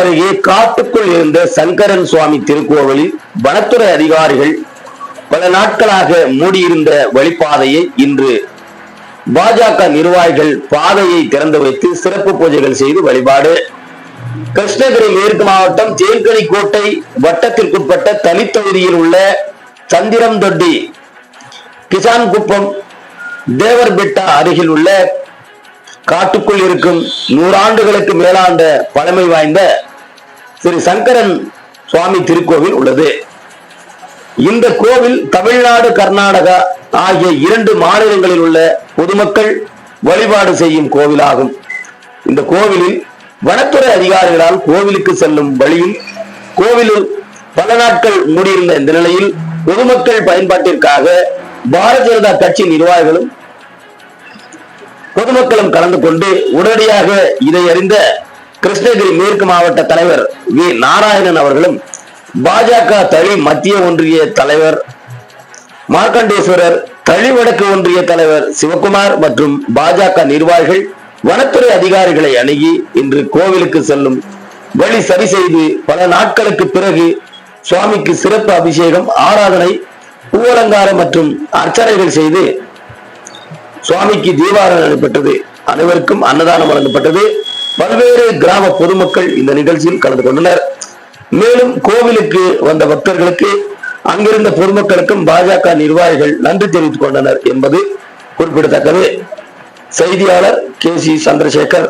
அருகே காட்டுக்குள் இருந்த சங்கரன் சுவாமி திருக்கோவிலில் வனத்துறை அதிகாரிகள் பல நாட்களாக மூடியிருந்த வழிப்பாதையை இன்று பாஜக நிர்வாகிகள் பாதையை திறந்து வைத்து சிறப்பு பூஜைகள் செய்து வழிபாடு. கிருஷ்ணகிரி மேற்கு மாவட்டம் தேன்கனி கோட்டை வட்டத்திற்குட்பட்ட தனித்தொகுதியில் உள்ள சந்திரம்தொட்டி கிசான் குப்பம் தேவர்பெட்டா அருகில் உள்ள காட்டுக்குள் இருக்கும் நூறாண்டுகளுக்கு மேலாண்ட பழமை வாய்ந்த ஸ்ரீ சங்கரன் சுவாமி திருக்கோவில் உள்ளது. இந்த கோவில் தமிழ்நாடு கர்நாடகா ஆகிய இரண்டு மாநிலங்களில் உள்ள பொதுமக்கள் வழிபாடு செய்யும் கோவிலாகும். இந்த கோவிலில் வனத்துறை அதிகாரிகளால் கோவிலுக்கு செல்லும் வழியில் கோவிலில் பல நாட்கள் மூடியிருந்த இந்த நிலையில் பொதுமக்கள் பயன்பாட்டிற்காக பாரதிய ஜனதா கட்சி நிர்வாகிகளும் பொதுமக்களும் கலந்து கொண்டு உடனடியாக இதை அறிந்த கிருஷ்ணகிரி மேற்கு மாவட்ட தலைவர் வி. நாராயணன் அவர்களும் பாஜக தளி மத்திய ஒன்றிய தலைவர் மார்க்கண்டேஸ்வரர் தளி வடக்கு ஒன்றிய தலைவர் சிவகுமார் மற்றும் பாஜக நிர்வாகிகள் வனத்துறை அதிகாரிகளை அணுகி இன்று கோவிலுக்கு செல்லும் வழி சரி செய்து பல நாட்களுக்கு பிறகு சுவாமிக்கு சிறப்பு அபிஷேகம் ஆராதனை பூவலங்காரம் மற்றும் அர்ச்சனைகள் செய்து சுவாமிக்கு தீபாராதனை நடைபெற்றது. அனைவருக்கும் அன்னதானம் வழங்கப்பட்டது. பல்வேறு கிராம பொதுமக்கள் இந்த நிகழ்ச்சியில் கலந்து கொண்டனர். மேலும் கோவிலுக்கு வந்த பக்தர்களுக்கு அங்கிருந்த பொதுமக்களுக்கும் பாஜக நிர்வாகிகள் நன்றி தெரிவித்துக் கொண்டனர் என்பது குறிப்பிடத்தக்கது. செய்தியாளர் கே சி சந்திரசேகர்.